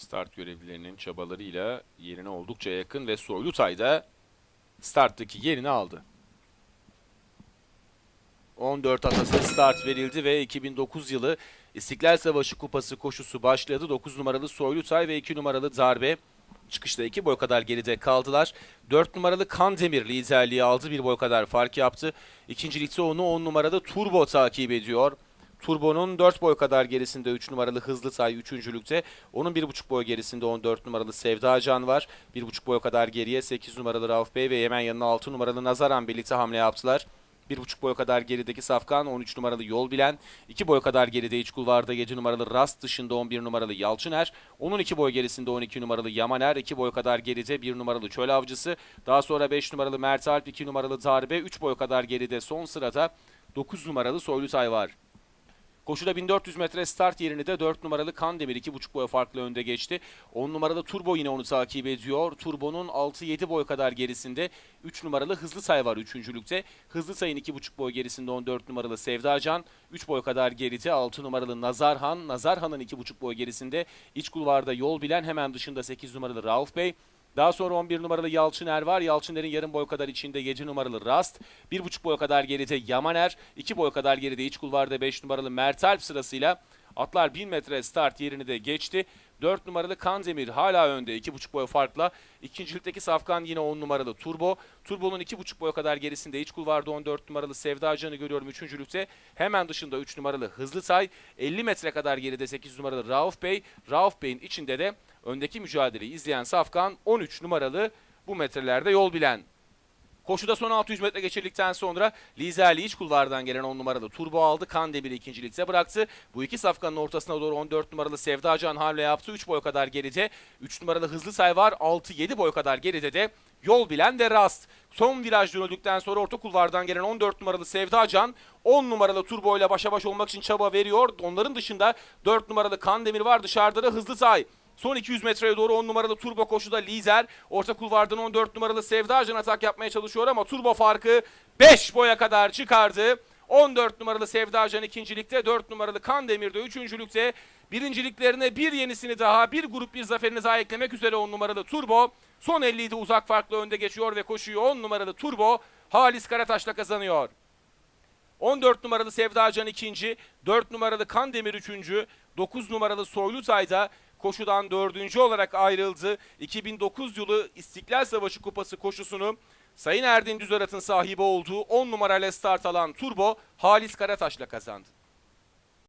Start görevlilerinin çabalarıyla yerine oldukça yakın ve Soylutay da starttaki yerini aldı. 14 atası start verildi ve 2009 yılı İstiklal Savaşı Kupası koşusu başladı. 9 numaralı Soylutay ve 2 numaralı Darbe çıkışta 2 boy kadar geride kaldılar. 4 numaralı Kandemir liderliği aldı. 1 boy kadar fark yaptı. İkincilikte onu 10 numaralı Turbo takip ediyor. Turbo'nun 4 boy kadar gerisinde 3 numaralı Hızlı Say 3.lükte. Onun 1.5 boy gerisinde 14 numaralı Sevda Can var. 1.5 boy kadar geriye 8 numaralı Rauf Bey ve hemen yanına 6 numaralı Nazaran birlikte hamle yaptılar. 1.5 boy kadar gerideki Safkan, 13 numaralı Yol Bilen, 2 boy kadar geride iç kulvarda 7 numaralı Rast dışında 11 numaralı Yalçıner, onun 2 boy gerisinde 12 numaralı Yamaner, 2 boy kadar geride 1 numaralı Çöl Avcısı, daha sonra 5 numaralı Mert Alp, 2 numaralı Darbe, 3 boy kadar geride son sırada 9 numaralı Soylutay var. Koşuda 1400 metre start yerini de 4 numaralı Kandemir 2,5 boy farklı önde geçti. 10 numaralı Turbo yine onu takip ediyor. Turbo'nun 6-7 boy kadar gerisinde 3 numaralı Hızlı Say var 3.lükte. Hızlı Say'ın 2,5 boy gerisinde 14 numaralı Sevda Can. 3 boy kadar geride 6 numaralı Nazarhan. Nazarhan'ın 2,5 boy gerisinde iç kulvarda yol bilen hemen dışında 8 numaralı Rauf Bey. Daha sonra 11 numaralı Yalçıner var. Yalçıner'in yarım boy kadar içinde 7 numaralı Rast. 1,5 boy kadar geride Yamaner. 2 boy kadar geride iç kulvarda 5 numaralı Mertalp sırasıyla atlar 1000 metre start yerini de geçti. 4 numaralı Kandemir hala önde 2,5 boy farkla. İkincilikteki Safkan yine 10 numaralı Turbo. Turbo'nun 2,5 boy kadar gerisinde iç kulvarda 14 numaralı Sevda Can'ı görüyorum üçüncülükte. Hemen dışında 3 numaralı Hızlı Say. 50 metre kadar geride 8 numaralı Rauf Bey. Rauf Bey'in içinde de öndeki mücadeleyi izleyen Safkan 13 numaralı bu metrelerde yol bilen. Koşuda son 600 metre geçirdikten sonra Lizerli iç kulvardan gelen 10 numaralı Turbo aldı. Kandemir'i ikincilikte bıraktı. Bu iki safkanın ortasına doğru 14 numaralı Sevda Can hamle yaptı. 3 boy kadar geride. 3 numaralı Hızlı Say var. 6-7 boy kadar geride de yol bilen ve rast. Son viraj dönüldükten sonra orta kulvardan gelen 14 numaralı Sevda Can 10 numaralı Turbo ile başa baş olmak için çaba veriyor. Onların dışında 4 numaralı Kandemir var. Dışarıda da Hızlı Say. Son 200 metreye doğru 10 numaralı turbo koşuda Lizer. Orta kulvardan 14 numaralı Sevda Ajan atak yapmaya çalışıyor ama turbo farkı 5 boya kadar çıkardı. 14 numaralı Sevda Ajan ikincilikte, 4 numaralı Kandemir de üçüncülükte. Birinciliklerine bir yenisini daha, bir grup bir zaferini daha eklemek üzere 10 numaralı Turbo. Son 50'yi de uzak farklı önde geçiyor ve koşuyu 10 numaralı Turbo Halis Karataş'la kazanıyor. 14 numaralı Sevda Can ikinci, 4 numaralı Kandemir üçüncü, 9 numaralı Soylutay da koşudan dördüncü olarak ayrıldı. 2009 yılı İstiklal Savaşı Kupası koşusunu Sayın Erdin Düzerat'ın sahibi olduğu 10 numarayla start alan Turbo Halis Karataş'la kazandı.